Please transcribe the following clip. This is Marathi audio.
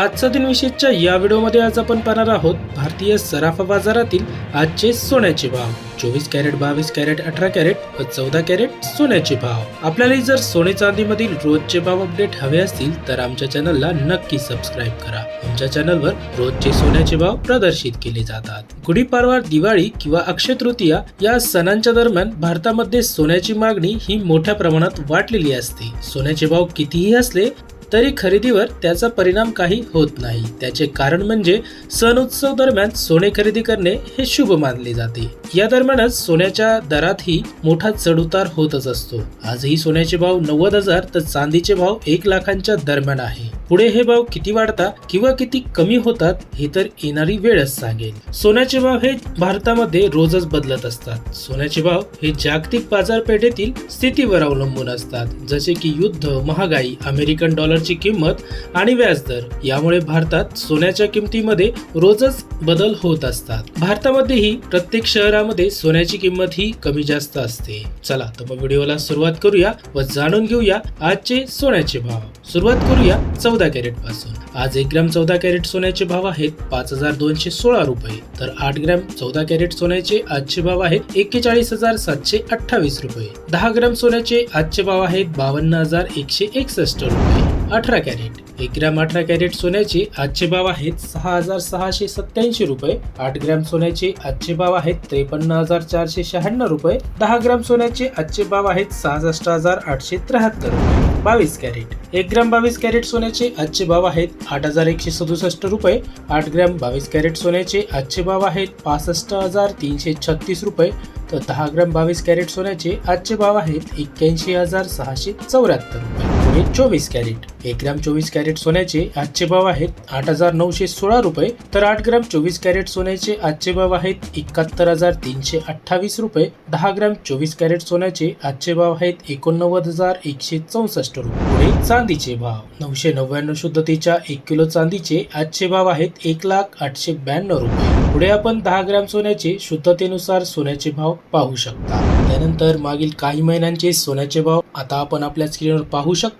आजचा दिन विशेषच्या या व्हिडिओमध्ये आज आपण पाहणार आहोत भारतीय सराफा बाजारातील आजचे सोन्याचे भाव. चोवीस कॅरेट बावीस कॅरेट अठरा कॅरेट व चौदा कॅरेट सोन्याचे भाव. आपल्याला जर सोने चांदीमधील रोजचे भाव अपडेट हवे असतील तर आमच्या चॅनलला नक्की सबस्क्राईब करा. आमच्या चॅनलवर रोजचे सोन्याचे भाव प्रदर्शित केले जातात. गुढीपाडवा दिवाळी किंवा अक्षय तृतीया या सणांच्या दरम्यान भारतामध्ये सोन्याची मागणी ही मोठ्या प्रमाणात वाढलेली असते. सोन्याचे भाव कितीही असले तरी खरेदीवर त्याचा परिणाम काही होत नाही. त्याचे कारण म्हणजे सण उत्सव दरम्यान सोने खरेदी करणे हे शुभ मानले जाते. या दरम्यानच सोन्याच्या दरातही मोठा चढउतार होतच असतो. आजही सोन्याचे भाव नव्वद हजार तर चांदीचे भाव एक लाखांच्या दरम्यान आहे. पुढे हे भाव किती वाढतात किंवा किती कमी होतात हे तर येणारी वेळच सांगेल सोन्याचे भाव हे भारतामध्ये रोजच बदलत असतात. सोन्याचे भाव हे जागतिक बाजारपेठेतील स्थितीवर अवलंबून असतात. जसे की युद्ध महागाई अमेरिकन डॉलर सोन्याची किंमत आणि व्याजदर यामुळे भारतात सोन्याच्या किमतीमध्ये रोजच बदल होत असतात. भारतामध्येही प्रत्येक शहरामध्ये सोन्याची किंमत ही कमी जास्त असते. चला तर मग व्हिडिओला सुरुवात करूया व जाणून घेऊया आजचे सोन्याचे भाव. सुरुवात करूया चौदा कॅरेटपासून आज एक ग्रॅम चौदा कॅरेट सोन्याचे भाव आहेत पाच हजार दोनशे सोळा रुपये. तर आठ ग्रॅम चौदा कॅरेट सोन्याचे आजचे भाव आहेत एक्केचाळीस हजार सातशे अठ्ठावीस रुपये. दहा ग्रॅम सोन्याचे आजचे भाव आहेत बावन्न हजार एकशे एकसष्ट रुपये. अठरा कॅरेट. एक ग्रॅम अठरा कॅरेट सोन्याचे आजचे भाव आहेत सहा हजार सहाशे सत्याऐंशी रुपये. आठ ग्रॅम सोन्याचे आजचे भाव आहेत त्रेपन्न हजार चारशे शहाण्णव रुपये. दहा ग्रॅम सोन्याचे आजचे भाव आहेत सहासष्ट हजार आठशे त्र्याहत्तर रुपये. बावीस कॅरेट. एक ग्रॅम बावीस कॅरेट सोन्याचे आजचे भाव आहेत आठ हजार एकशे सदुसष्ट रुपये. आठ ग्रॅम बावीस कॅरेट सोन्याचे आजचे भाव आहेत पासष्ट हजार तीनशे छत्तीस रुपये. तर दहा ग्रॅम बावीस कॅरेट सोन्याचे आजचे भाव आहेत एक्क्याऐंशी हजार सहाशे चौऱ्याहत्तर रुपये. म्हणजे चोवीस कॅरेट. एक ग्रॅम चोवीस कॅरेट सोन्याचे आजचे भाव आहेत आठ हजार नऊशे सोळा रुपये. तर आठ ग्रॅम चोवीस कॅरेट सोन्याचे आजचे भाव आहेत एकाहत्तर हजार तीनशे अठ्ठावीस रुपये. दहा ग्रॅम चोवीस कॅरेट सोन्याचे आजचे भाव आहेत एकोणनव्वद हजार एकशे चौसष्ट रुपये. पुढे चांदीचे भाव. नऊशे नव्याण्णव शुद्धतेच्या एक किलो चांदीचे आजचे भाव आहेत एक लाख आठशे ब्याण्णव रुपये. पुढे आपण दहा ग्रॅम सोन्याचे शुद्धतेनुसार सोन्याचे भाव पाहू शकता. त्यानंतर मागील काही महिन्यांचे सोन्याचे भाव आता आपण आपल्या स्क्रीनवर पाहू शकतो.